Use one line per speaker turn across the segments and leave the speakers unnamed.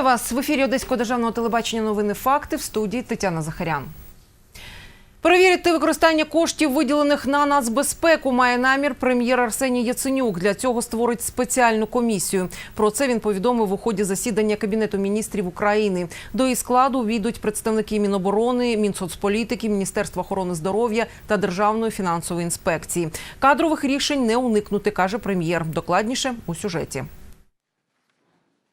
Вітаю вас в ефірі Одеського державного телебачення. Новини факти в студії Тетяна Захарян. Перевірити використання коштів, виділених на нацбезпеку, має намір прем'єр Арсеній Яценюк. Для цього створить спеціальну комісію. Про це він повідомив у ході засідання Кабінету міністрів України. До її складу війдуть представники Міноборони, Мінсоцполітики, Міністерства охорони здоров'я та Державної фінансової інспекції. Кадрових рішень не уникнути, каже прем'єр. Докладніше у сюжеті.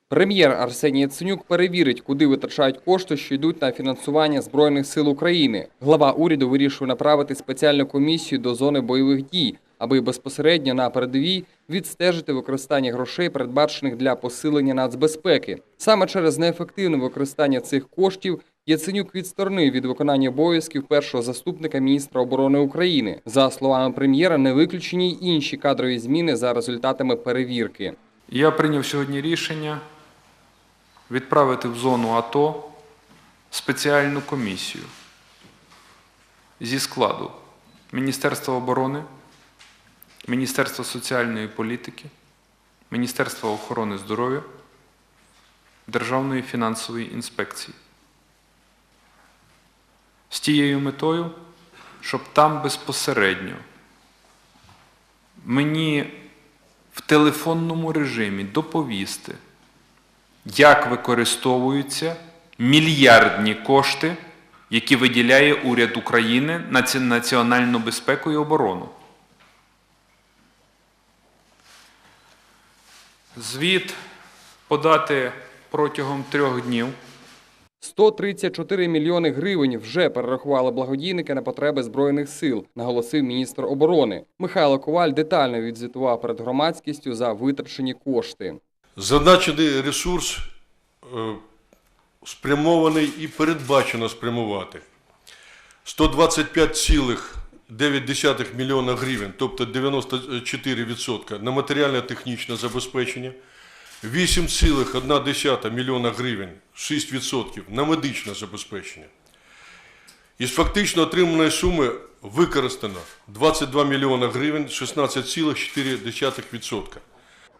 Прем'єр Арсеній Яценюк перевірить, куди витрачають кошти, що йдуть на фінансування Збройних сил України. Глава уряду вирішив направити спеціальну комісію до зони бойових дій, аби безпосередньо на передовій відстежити використання грошей, передбачених для посилення нацбезпеки. Саме через неефективне використання цих коштів Яценюк відсторонив від виконання обов'язків першого заступника міністра оборони України. За словами прем'єра, не виключені й інші кадрові зміни за результатами перевірки.
Я прийняв сьогодні рішення відправити в зону АТО спеціальну комісію зі складу Міністерства оборони, Міністерства соціальної політики, Міністерства охорони здоров'я, Державної фінансової інспекції. З тією метою, щоб там безпосередньо мені в телефонному режимі доповісти, як використовуються мільярдні кошти, які виділяє уряд України на національну безпеку і оборону. Звіт подати протягом трьох днів.
134 мільйони гривень вже перерахували благодійники на потреби збройних сил, наголосив міністр оборони. Михайло Коваль детально відзвітував перед громадськістю за витрачені кошти.
Зазначений ресурс е, спрямований і передбачено спрямувати 125,9 мільйона гривень, тобто 94% на матеріально-технічне забезпечення, 8,1 мільйона гривень, 6% на медичне забезпечення. Із фактично отриманої суми використано 22 мільйона гривень, 16,4%.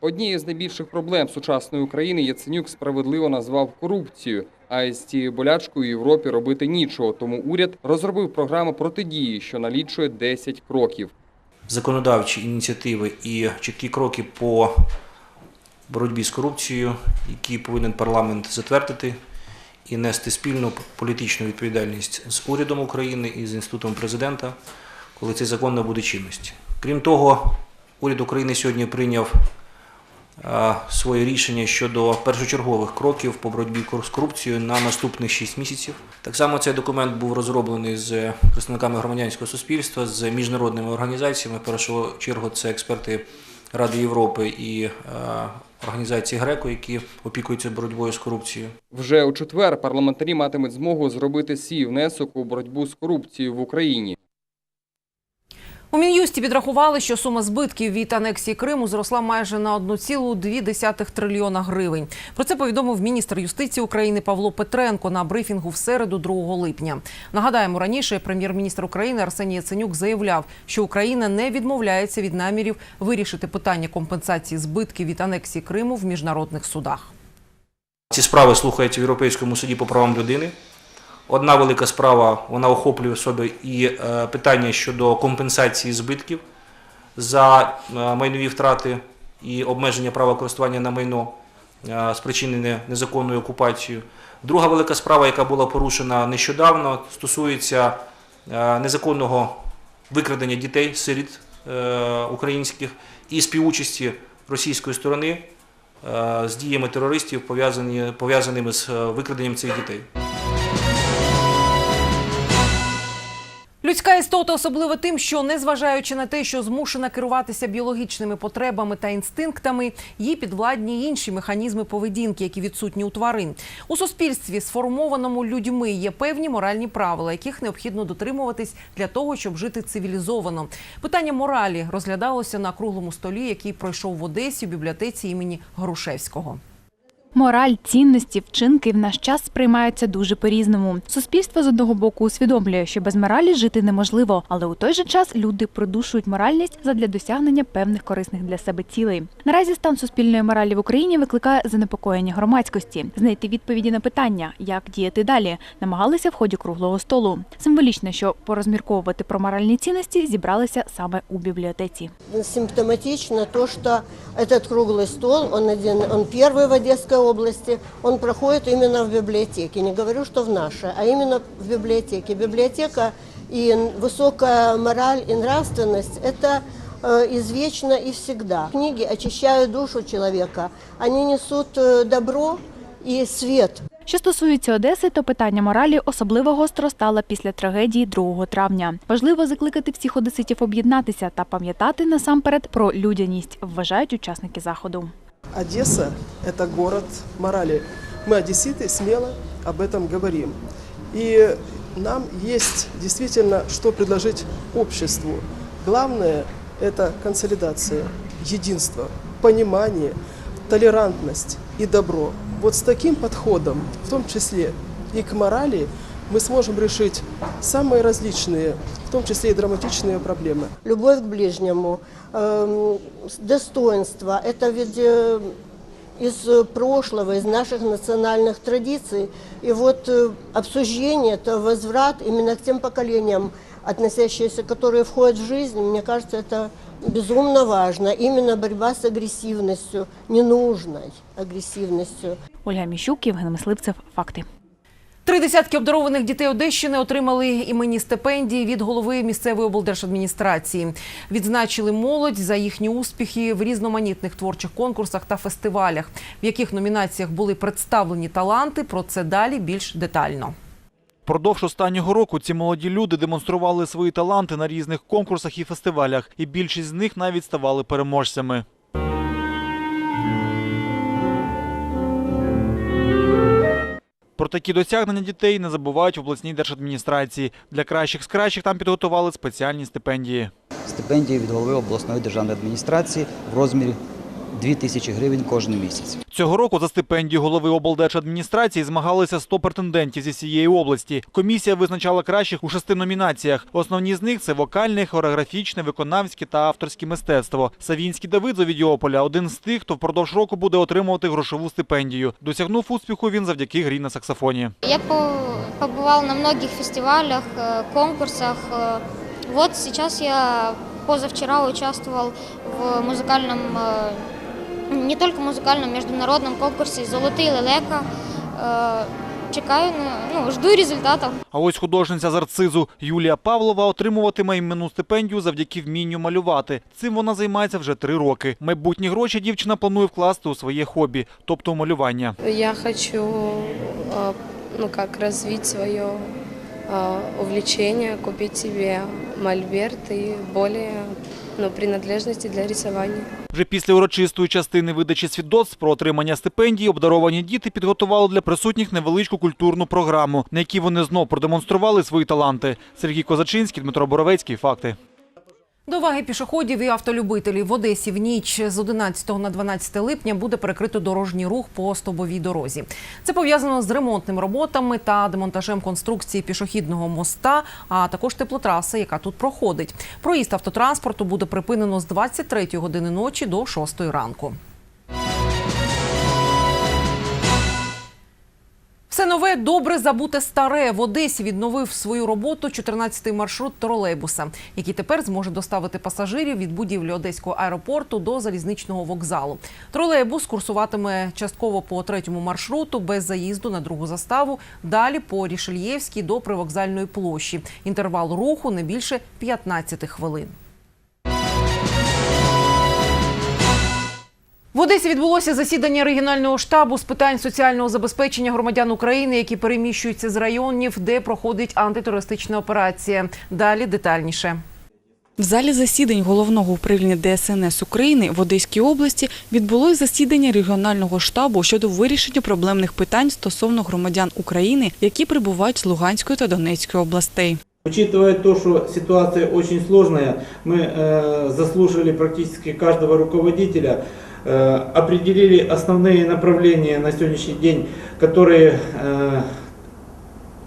Однією з найбільших проблем сучасної України Яценюк справедливо назвав корупцію. А із цією болячкою Європі робити нічого. Тому уряд розробив програму протидії, що налічує 10 кроків.
законодавчі ініціативи і чіткі кроки по боротьбі з корупцією, які повинен парламент затвердити і нести спільну політичну відповідальність з урядом України і з інститутом президента, коли цей закон набуде чинності. Крім того, уряд України сьогодні прийняв своє рішення щодо першочергових кроків по боротьбі з корупцією на наступних 6 місяців. Так само цей документ був розроблений з представниками громадянського суспільства, з міжнародними організаціями. В першу чергу це експерти Ради Європи і е, організації Греко, які опікуються боротьбою з корупцією.
Вже у четвер парламентарі матимуть змогу зробити свій внесок у боротьбу з корупцією в Україні.
У Мін'юсті підрахували, що сума збитків від анексії Криму зросла майже на 1,2 трильйона гривень. Про це повідомив міністр юстиції України Павло Петренко на брифінгу в середу 2 липня. Нагадаємо, раніше прем'єр-міністр України Арсеній Яценюк заявляв, що Україна не відмовляється від намірів вирішити питання компенсації збитків від анексії Криму в міжнародних судах.
Ці справи слухаються в Європейському суді по правам людини. Одна велика справа вона охоплює в собі і е, питання щодо компенсації збитків за е, майнові втрати і обмеження права користування на майно, е, спричинене незаконною окупацією. Друга велика справа, яка була порушена нещодавно, стосується незаконного викрадення дітей, сиріт українських і співучасті російської сторони з діями терористів, пов'язаними з викраденням цих дітей.
Людська істота особлива тим, що незважаючи на те, що змушена керуватися біологічними потребами та інстинктами, їй підвладні інші механізми поведінки, які відсутні у тварин. У суспільстві, сформованому людьми, є певні моральні правила, яких необхідно дотримуватись для того, щоб жити цивілізовано. Питання моралі розглядалося на круглому столі, який пройшов в Одесі у бібліотеці імені Грушевського.
Мораль, цінності, вчинки в наш час сприймаються дуже по-різному. Суспільство з одного боку усвідомлює, що без моралі жити неможливо, але у той же час люди продушують моральність задля досягнення певних корисних для себе цілей. Наразі стан суспільної моралі в Україні викликає занепокоєння громадськості. Знайти відповіді на питання, як діяти далі, намагалися в ході круглого столу. Символічно, що порозмірковувати про моральні цінності зібралися саме у бібліотеці.
Симптоматично то, что этот круглый стол, он, один, он первый в Одесской области, он проходит именно в библиотеке. Не говорю, что в нашей, а именно в библиотеке. Библиотека и высокая мораль и нравственность – это э, извечно и всегда. Книги очищают душу человека, они несут э, добро и свет.
Що стосується Одеси, то питання моралі особливо гостро стало після трагедії 2 травня. Важливо закликати всіх одеситів об'єднатися та пам'ятати насамперед про людяність, вважають учасники заходу.
Одесса – это город морали. Мы, одесситы, смело об этом говорим. И нам есть действительно что предложить обществу. Главное – это консолидация, единство, понимание, толерантность и добро. Вот с таким подходом, в том числе и к морали, мы сможем решить самые различные, в том числе и драматичные проблемы.
любовь к ближнему, эм, достоинство. Это ведь э, из э, прошлого, из наших национальных традиций. И вот э, обсуждение, это возврат именно к тем поколениям, относящиеся, которые входят в жизнь, мне кажется, это безумно важно. Именно борьба с агрессивностью, ненужной агрессивностью.
Ольга Міщук, Євген Мисливцев. Факти.
Три десятки обдарованих дітей Одещини отримали іменні стипендії від голови місцевої облдержадміністрації. Відзначили молодь за їхні успіхи в різноманітних творчих конкурсах та фестивалях, в яких номінаціях були представлені таланти. Про це далі більш детально.
Продовж останнього року ці молоді люди демонстрували свої таланти на різних конкурсах і фестивалях, і більшість з них навіть ставали переможцями. Про такі досягнення дітей не забувають в обласній держадміністрації. Для кращих з кращих там підготували спеціальні стипендії.
стипендії від голови обласної державної адміністрації в розмірі 2 тисячі гривень кожен місяць.
Цього року за стипендію голови облдержадміністрації змагалися 100 претендентів зі всієї області. Комісія визначала кращих у шести номінаціях. Основні з них це вокальне, хореографічне, виконавське та авторське мистецтво. Савінський Давид з Овідіополя – один з тих, хто впродовж року буде отримувати грошову стипендію. Досягнув успіху він завдяки грі на саксофоні.
Я по- побывал на многих фестивалях, э, конкурсах. Э, Вот сейчас я позавчера участвовал в музыкальном, э, не только музыкальном, международном конкурсе «Золотые лелека». Э, Чекаю, на- ну, жду результатов.
А ось художниця з арцизу Юлія Павлова отримуватиме іменну стипендію завдяки вмінню малювати. Цим вона займається вже три роки. Майбутні гроші дівчина планує вкласти у своє хобі, тобто у малювання.
Я хочу, а, ну как, развить свое а, увлечение, купить себе мольберт и более ну, принадлежности для рисования.
Вже після урочистої частини видачі свідоцтв про отримання стипендії обдаровані діти підготували для присутніх невеличку культурну програму, на якій вони знов продемонстрували свої таланти. Сергій Козачинський, Дмитро Боровецький. Факти.
До уваги пішоходів і автолюбителів в Одесі в ніч з 11 на 12 липня буде перекрито дорожній рух по Стобовій дорозі. Це пов'язано з ремонтними роботами та демонтажем конструкції пішохідного моста, а також теплотраси, яка тут проходить. Проїзд автотранспорту буде припинено з 23 години ночі до 6 ранку. Все нове добре забуте старе в Одесі відновив свою роботу 14-й маршрут тролейбуса, який тепер зможе доставити пасажирів від будівлі одеського аеропорту до залізничного вокзалу. Тролейбус курсуватиме частково по третьому маршруту без заїзду на другу заставу. Далі по Рішельєвській до привокзальної площі. Інтервал руху не більше 15 хвилин. В Одесі відбулося засідання регіонального штабу з питань соціального забезпечення громадян України, які переміщуються з районів, де проходить антитерористична операція. Далі детальніше.
В залі засідань головного управління ДСНС України в Одеській області відбулось засідання регіонального штабу щодо вирішення проблемних питань стосовно громадян України, які прибувають з Луганської та Донецької областей.
Учитывая то, что ситуация очень сложная, мы э, заслушали практически каждого руководителя э, определили основные направления на сегодняшний день, которые э,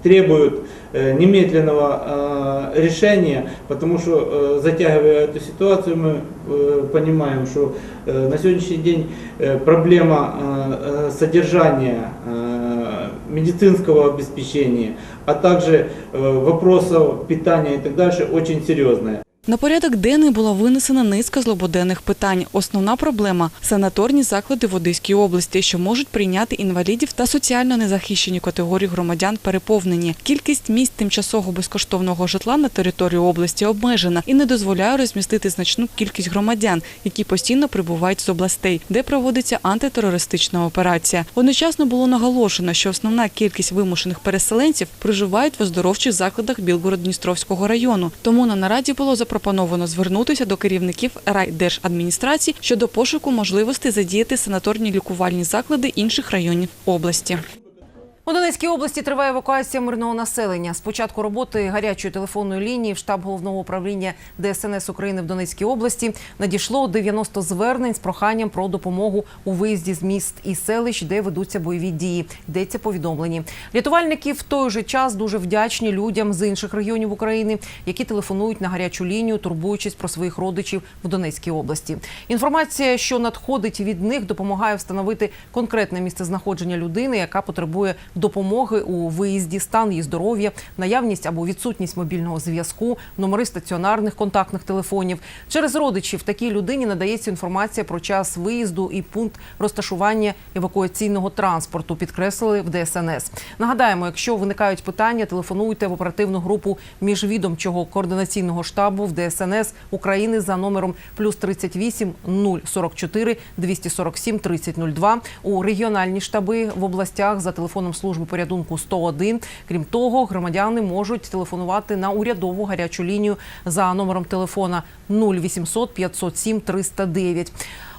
требуют э, немедленного э, решения, потому что э, затягивая эту ситуацию, мы э, понимаем, что э, на сегодняшний день э, проблема э, э, содержания э, медицинского обеспечения, а также э, вопросов питания и так дальше очень серьезная.
На порядок денний була винесена низка злободенних питань. Основна проблема – санаторні заклади в Одеській області, що можуть прийняти інвалідів та соціально незахищені категорії громадян переповнені. Кількість місць тимчасового безкоштовного житла на території області обмежена і не дозволяє розмістити значну кількість громадян, які постійно прибувають з областей, де проводиться антитерористична операція. Одночасно було наголошено, що основна кількість вимушених переселенців проживають в оздоровчих закладах Білгород-Дністровського району. Тому на нараді було запропоновано звернутися до керівників райдержадміністрації щодо пошуку можливості задіяти санаторні лікувальні заклади інших районів області.
У Донецькій області триває евакуація мирного населення. З початку роботи гарячої телефонної лінії в штаб головного управління ДСНС України в Донецькій області надійшло 90 звернень з проханням про допомогу у виїзді з міст і селищ, де ведуться бойові дії. Йдеться повідомлені. Рятувальники в той же час дуже вдячні людям з інших регіонів України, які телефонують на гарячу лінію, турбуючись про своїх родичів в Донецькій області. Інформація, що надходить від них, допомагає встановити конкретне місце знаходження людини, яка потребує допомоги у виїзді, стан її здоров'я, наявність або відсутність мобільного зв'язку, номери стаціонарних контактних телефонів. Через родичів такій людині надається інформація про час виїзду і пункт розташування евакуаційного транспорту. Підкреслили в ДСНС. Нагадаємо, якщо виникають питання, телефонуйте в оперативну групу міжвідомчого координаційного штабу в ДСНС України за номером плюс 38 044 247 3002 у регіональні штаби в областях за телефоном служби порятунку 101. Крім того, громадяни можуть телефонувати на урядову гарячу лінію за номером телефона 0800 507 309.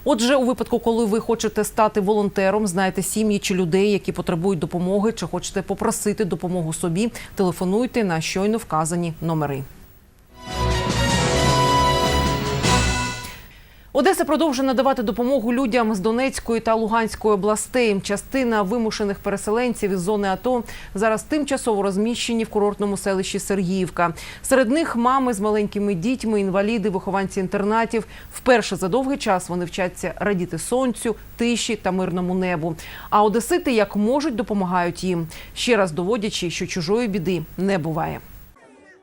Отже, у випадку, коли ви хочете стати волонтером, знаєте сім'ї чи людей, які потребують допомоги, чи хочете попросити допомогу собі, телефонуйте на щойно вказані номери. Одеса продовжує надавати допомогу людям з Донецької та Луганської областей. Частина вимушених переселенців із зони АТО зараз тимчасово розміщені в курортному селищі Сергіївка. Серед них мами з маленькими дітьми, інваліди, вихованці інтернатів. Вперше за довгий час вони вчаться радіти сонцю, тиші та мирному небу. А одесити як можуть допомагають їм, ще раз доводячи, що чужої біди не буває.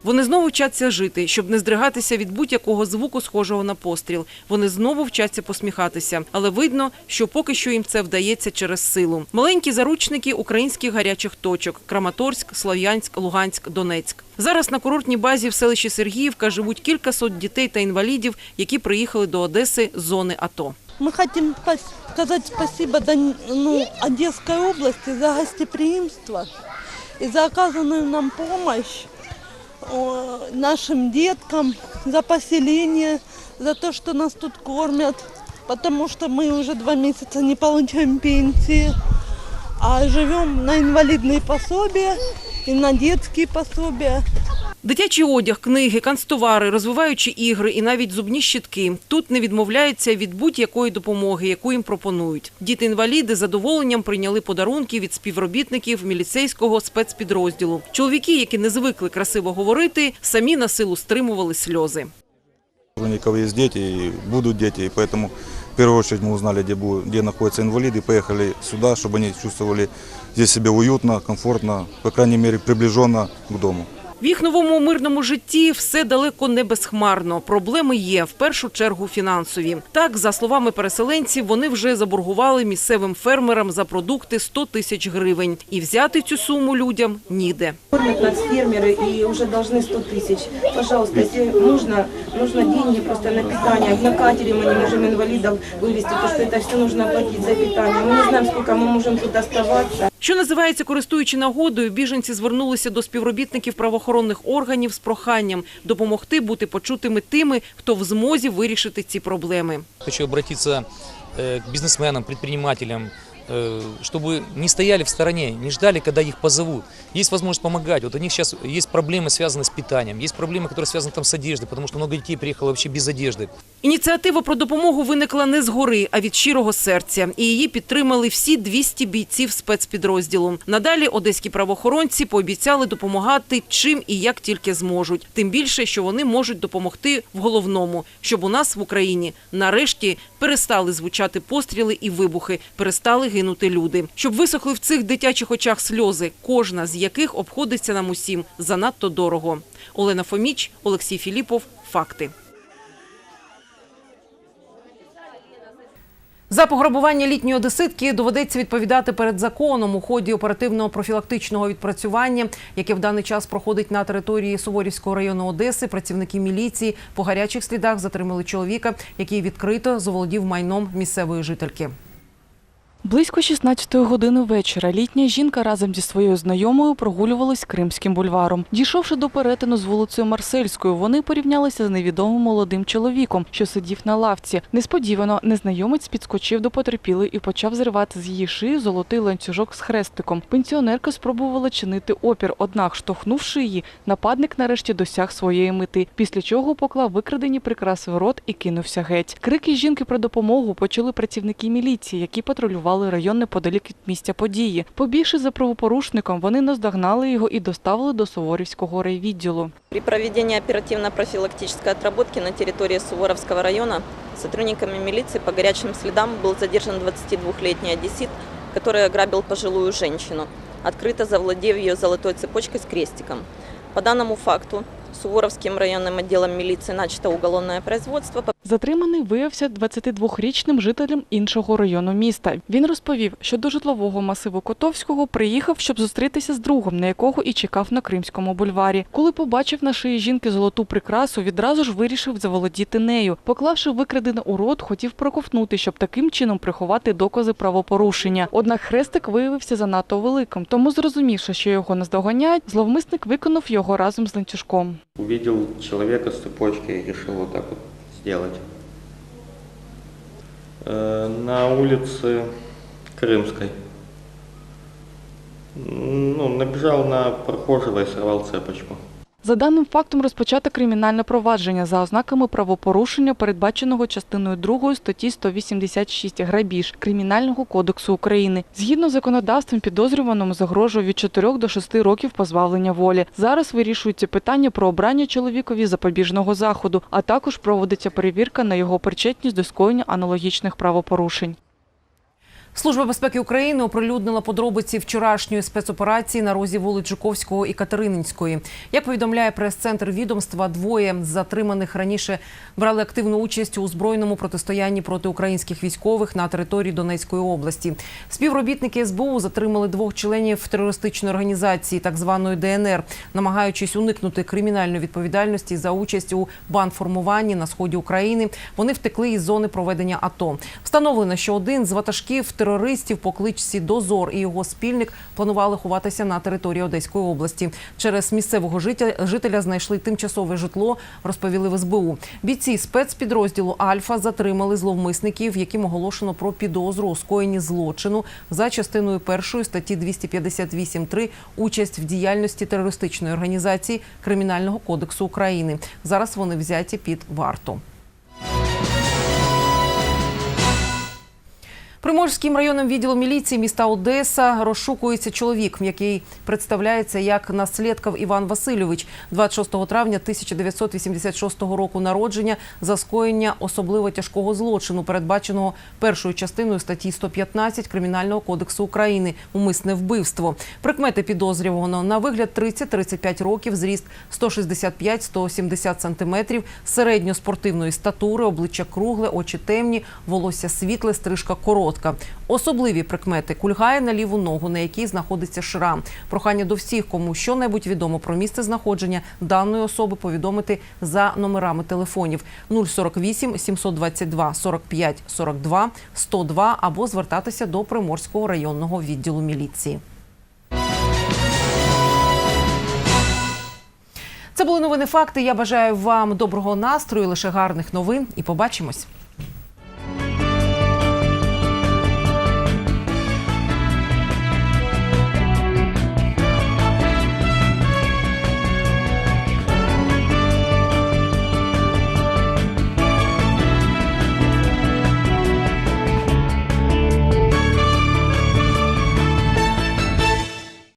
Вони знову вчаться жити, щоб не здригатися від будь-якого звуку, схожого на постріл. Вони знову вчаться посміхатися, але видно, що поки що їм це вдається через силу. Маленькі заручники українських гарячих точок: Краматорськ, Слов'янськ, Луганськ, Донецьк. Зараз на курортній базі в селищі Сергіївка живуть кількасот дітей та інвалідів, які приїхали до Одеси з зони АТО.
Мы хотим сказать спасибо ну, Одесской области за гостеприимство и за оказанную нам помощь нашим деткам, за поселение, за то, что нас тут кормят, потому что мы уже два месяца не получаем пенсии, а живем на инвалидные пособия и на детские пособия.
Дитячий одяг, книги, канцтовари, розвиваючі ігри і навіть зубні щітки тут не відмовляються від будь-якої допомоги, яку їм пропонують. Діти-інваліди з задоволенням прийняли подарунки від співробітників міліцейського спецпідрозділу. Чоловіки, які не звикли красиво говорити, самі на силу стримували сльози.
У никого есть дети и будут дети, и поэтому в первую очередь мы узнали, где, будут, где находятся инвалиды, поехали сюда, чтобы они чувствовали здесь себя уютно, комфортно, по крайней мере приближенно к дому.
В їх новому мирному житті все далеко не безхмарно. Проблеми є в першу чергу фінансові. Так, за словами переселенців, вони вже заборгували місцевим фермерам за продукти 100 тисяч гривень, і взяти цю суму людям ніде.
Кормят нас фермеры и уже должны 100 тысяч. Пожалуйста, если нужно, нужно деньги просто на питание. На катере мы не можем инвалидов вывести, потому что это все нужно платить за питание. Мы не знаем, сколько мы можем тут оставаться.
Що називається, користуючи нагодою, біженці звернулися до співробітників правоохоронних органів з проханням допомогти бути почутими тими, хто в змозі вирішити ці проблеми.
Хочу звернутися э, к бізнесменам, э, чтобы не стояли в стороне, не ждали, когда их позовут. Есть возможность помогать. Вот у них сейчас есть проблемы, связанные с питанием, есть проблемы, которые связаны там с одеждой, потому что много детей приехало вообще без одежды.
Ініціатива про допомогу виникла не згори, а від щирого серця. І її підтримали всі 200 бійців спецпідрозділу. Надалі одеські правоохоронці пообіцяли допомагати чим і як тільки зможуть. Тим більше, що вони можуть допомогти в головному, щоб у нас в Україні нарешті перестали звучати постріли і вибухи, перестали гинути люди. Щоб висохли в цих дитячих очах сльози, кожна з яких обходиться нам усім занадто дорого. Олена Фоміч, Олексій Філіпов. Факти. За пограбування літньої одеситки доведеться відповідати перед законом у ході оперативного профілактичного відпрацювання, яке в даний час проходить на території Суворівського району Одеси. Працівники міліції по гарячих слідах затримали чоловіка, який відкрито заволодів майном місцевої жительки.
Близько 16-ї години вечора літня жінка разом зі своєю знайомою прогулювалась Кримським бульваром. Дійшовши до перетину з вулицею Марсельською, вони порівнялися з невідомим молодим чоловіком, що сидів на лавці. Несподівано незнайомець підскочив до потерпілої і почав зривати з її шиї золотий ланцюжок з хрестиком. Пенсіонерка спробувала чинити опір, однак, штовхнувши її, нападник нарешті досяг своєї мети, після чого поклав викрадені прикраси в рот і кинувся геть. Крики жінки про допомогу почули працівники міліції, які патрулювали район неподалік від місця події. Побігши за правопорушником, вони наздогнали його і доставили до Суворівського райвідділу.
При проведении оперативно-профилактической отработки на территории Суворовского района сотрудниками милиции по горячим следам был задержан 22-летний одессит, который ограбил пожилую женщину, открыто завладев ее золотой цепочкой с крестиком. По данному факту Суворовским районным отделом милиции начато уголовное производство по
Затриманий виявився 22-річним жителем іншого району міста. Він розповів, що до житлового масиву Котовського приїхав, щоб зустрітися з другом, на якого і чекав на Кримському бульварі. Коли побачив на шиї жінки золоту прикрасу, відразу ж вирішив заволодіти нею. Поклавши викрадене у рот, хотів проковтнути, щоб таким чином приховати докази правопорушення. Однак хрестик виявився занадто великим, тому зрозумівши, що його наздоганяють, зловмисник виконав його разом з ланцюжком.
Увидел человека с цепочкой и решил вот так вот сделать. Э, На улице Крымской. Ну, набежал на прохожего и сорвал цепочку.
За даним фактом розпочато кримінальне провадження за ознаками правопорушення, передбаченого частиною 2 статті 186 грабіж Кримінального кодексу України. Згідно з законодавством, підозрюваному загрожує від 4 до 6 років позбавлення волі. Зараз вирішується питання про обрання чоловікові запобіжного заходу, а також проводиться перевірка на його причетність до скоєння аналогічних правопорушень.
Служба безпеки України оприлюднила подробиці вчорашньої спецоперації на розі вулиць Жуковського і Катерининської. Як повідомляє прес-центр відомства, двоє з затриманих раніше брали активну участь у збройному протистоянні проти українських військових на території Донецької області. Співробітники СБУ затримали двох членів терористичної організації, так званої ДНР, намагаючись уникнути кримінальної відповідальності за участь у бандформуванні на сході України. Вони втекли із зони проведення АТО. Встановлено, що один з ватажків терористів по кличці Дозор і його спільник планували ховатися на території Одеської області. Через місцевого жителя, знайшли тимчасове житло, розповіли в СБУ. Бійці спецпідрозділу Альфа затримали зловмисників, яким оголошено про підозру у скоєнні злочину за частиною першої статті 258.3 участь в діяльності терористичної організації Кримінального кодексу України. Зараз вони взяті під варту. Приморським районним відділом міліції міста Одеса розшукується чоловік, який представляється як Наслідков Іван Васильович, 26 травня 1986 року народження за скоєння особливо тяжкого злочину, передбаченого першою частиною статті 115 Кримінального кодексу України умисне вбивство. Прикмети підозрюваного на вигляд 30-35 років, зріст 165-170 сантиметрів, середньоспортивної статури, обличчя кругле, очі темні, волосся світле, стрижка коротка. Особливі прикмети кульгає на ліву ногу, на якій знаходиться шрам. Прохання до всіх, кому що-небудь відомо про місце знаходження даної особи, повідомити за номерами телефонів 048 722 45 42 102 або звертатися до Приморського районного відділу міліції. Це були новини факти. Я бажаю вам доброго настрою, лише гарних новин і побачимось.